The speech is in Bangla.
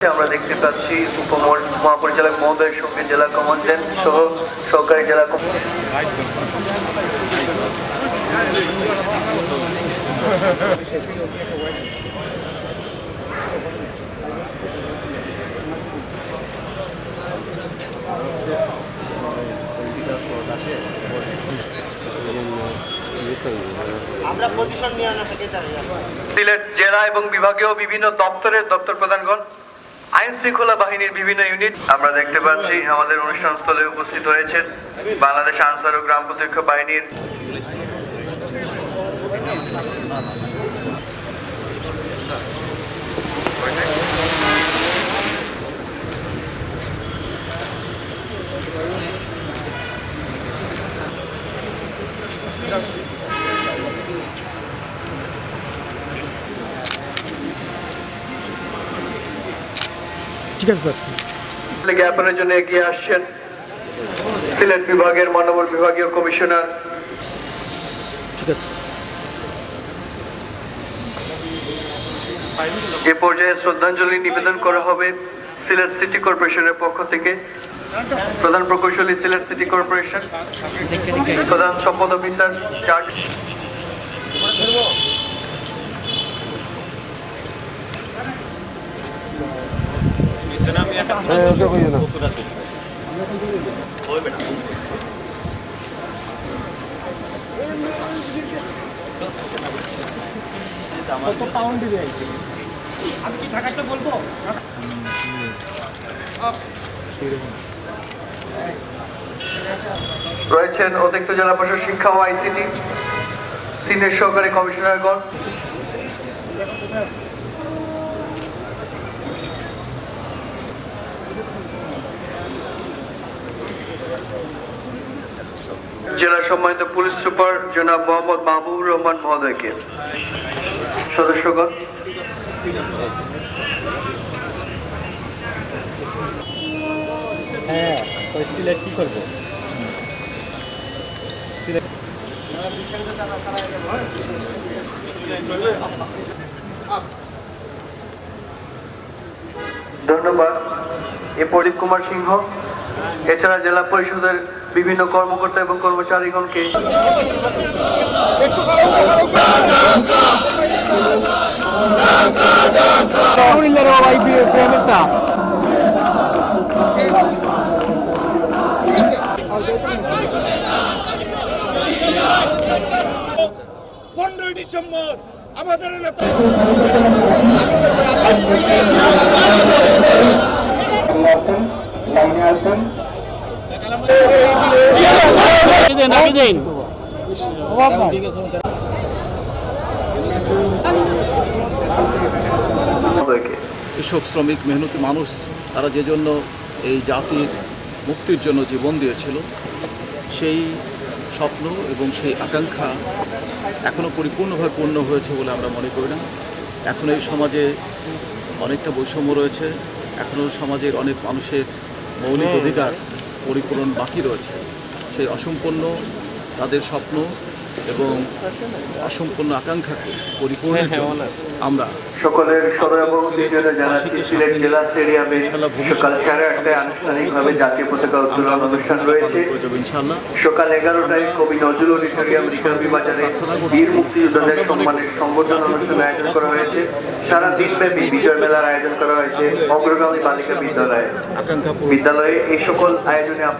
আমরা দেখতে পাচ্ছি উপমহল মহাপরিচালক মহোদয়ের সঙ্গে জেলা কমান্ডেন্ট সহ সহকারী জেলা জেলা এবং বিভাগীয় বিভিন্ন দপ্তরের দপ্তর প্রধানগণ আইন শৃঙ্খলা বাহিনীর বিভিন্ন ইউনিট আমরা দেখতে পাচ্ছি, আমাদের অনুষ্ঠান স্থলে উপস্থিত হয়েছেন বাংলাদেশ আনসার ও গ্রাম প্রত্যক্ষ বাহিনীর ঠিক আছে স্যার। জ্ঞাপনের জন্য এগিয়ে আসছেন। সিলেট বিভাগের মনোবল বিভাগীয় কমিশনার। ঠিক আছে এ পর্যায়ে শ্রদ্ধাঞ্জলি নিবেদন করা হবে সিলেট সিটি কর্পোরেশনের পক্ষ থেকে। প্রধান প্রকৌশলী সিলেট সিটি কর্পোরেশন। প্রধান সম্পদ অফিসার চার্জ। রয়েছেন অতিরিক্ত জেলা প্রশাসক শিক্ষা ও আইসিটি সিনিয়র সহকারী কমিশনারগণ। জেলা সম্মানিত পুলিশ সুপার জনাব মোহাম্মদ মাহবুবুর রহমান মহোদয়কে। সদস্যগণ। হ্যাঁ কি করব? এ প্রদীপ কুমার সিংহ। এছাড়া জেলা পরিষদের বিভিন্ন কর্মকর্তা এবং কর্মচারীগণকে পনেরোই ডিসেম্বর আমাদের মহোদয়কে কৃষক, শ্রমিক, মেহনতি মানুষ, তারা যে জন্য এই জাতির মুক্তির জন্য জীবন দিয়েছিল, সেই স্বপ্ন এবং সেই আকাঙ্ক্ষা এখনও পরিপূর্ণভাবে পূর্ণ হয়েছে বলে আমরা মনে করি না। এখন এই সমাজে অনেকটা বৈষম্য রয়েছে এখনও সমাজের অনেক মানুষের মৌলিক অধিকার পরিপূরণ বাকি রয়েছে। সেই অসম্পূর্ণ তাদের স্বপ্ন এবং অসম্পূর্ণ আকাঙ্ক্ষাকে পরিপূর্ণ জন্য আমরা সকলের জানাচ্ছি সিলেট জেলা স্টেডিয়ামে সকাল সাড়ে আটটায় আনুষ্ঠানিকভাবে জাতীয় পতাকা উত্তোলন অনুষ্ঠান রয়েছে। সকাল এগারোটায় কবি নজরুল অডিটোরিয়াম রিকাবি বাজারে বীর মুক্তিযোদ্ধাদের সম্মানের সংবর্ধনা অনুষ্ঠান আয়োজন করা হয়েছে। সারা দিনব্যাপী বিজয় মেলার আয়োজন করা হয়েছে অগ্রগামী বালিকা বিদ্যালয়ে। বিদ্যালয়ে এই সকল আয়োজনে আপনার